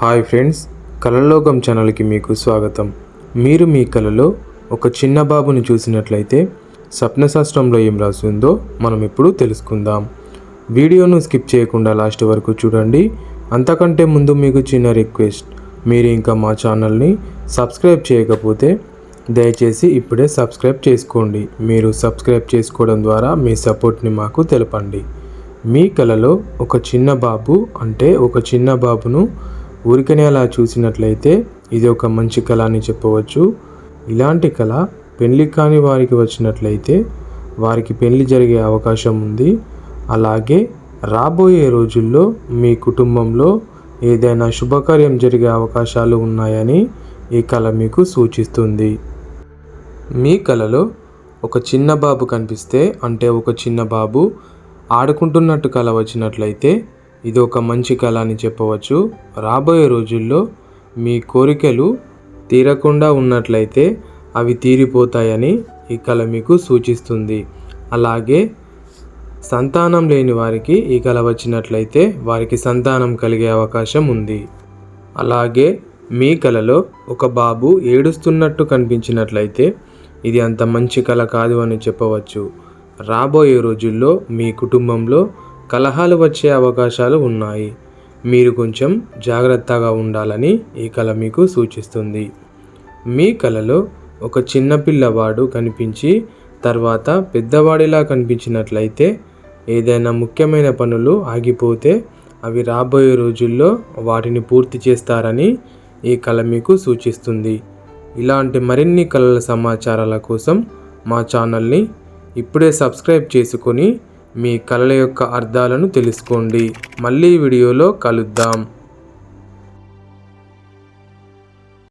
Hi friends కలలోకం ఛానల్కి మీకు స్వాగతం. మీరు మీ కలలో ఒక చిన్న బాబుని చూసినట్లయితే స్వప్నశాస్త్రంలో ఏం రాసి ఉందో మనం ఇప్పుడు తెలుసుకుందాం. వీడియోను స్కిప్ చేయకుండా లాస్ట్ వరకు చూడండి. అంతకంటే ముందు మీకు చిన్న రిక్వెస్ట్ మీరు ఇంకా మా ఛానల్ని సబ్స్క్రైబ్ చేయకపోతే దయచేసి ఇప్పుడే సబ్స్క్రైబ్ చేసుకోండి. మీరు సబ్స్క్రైబ్ చేసుకోవడం ద్వారా మీ సపోర్ట్ని మాకు తెలపండి. మీ కలలో ఒక చిన్న బాబు అంటే ఒక చిన్న బాబును ఊరికనే అలా చూసినట్లయితే ఇది ఒక మంచి కళ అని చెప్పవచ్చు. ఇలాంటి కళ పెళ్ళి కాని వారికి వచ్చినట్లయితే వారికి పెళ్ళి జరిగే అవకాశం ఉంది. అలాగే రాబోయే రోజుల్లో మీ కుటుంబంలో ఏదైనా శుభకార్యం జరిగే అవకాశాలు ఉన్నాయని ఈ కళ మీకు సూచిస్తుంది. మీ కలలో ఒక చిన్న బాబు కనిపిస్తే అంటే ఒక చిన్న బాబు ఆడుకుంటున్నట్టు కళ వచ్చినట్లయితే ఇది ఒక మంచి కళ అని చెప్పవచ్చు. రాబోయే రోజుల్లో మీ కోరికలు తీరకుండా ఉన్నట్లయితే అవి తీరిపోతాయని ఈ కళ మీకు సూచిస్తుంది. అలాగే సంతానం లేని వారికి ఈ కళ వచ్చినట్లయితే వారికి సంతానం కలిగే అవకాశం ఉంది. అలాగే మీ కలలో ఒక బాబు ఏడుస్తున్నట్టు కనిపించినట్లయితే ఇది అంత మంచి కళ కాదు అని చెప్పవచ్చు. రాబోయే రోజుల్లో మీ కుటుంబంలో కలహాలు వచ్చే అవకాశాలు ఉన్నాయి. మీరు కొంచెం జాగ్రత్తగా ఉండాలని ఈ కళ మీకు సూచిస్తుంది. మీ కళలో ఒక చిన్న పిల్లవాడు కనిపించి తర్వాత పెద్దవాడిలా కనిపించినట్లయితే ఏదైనా ముఖ్యమైన పనులు ఆగిపోతే అవి రాబోయే రోజుల్లో వాటిని పూర్తి చేస్తారని ఈ కళ మీకు సూచిస్తుంది. ఇలాంటి మరిన్ని కళల సమాచారాల కోసం మా ఛానల్ని ఇప్పుడే సబ్స్క్రైబ్ చేసుకొని మీ కళల యొక్క అర్థాలను తెలుసుకోండి. మళ్ళీ వీడియోలో కలుద్దాం.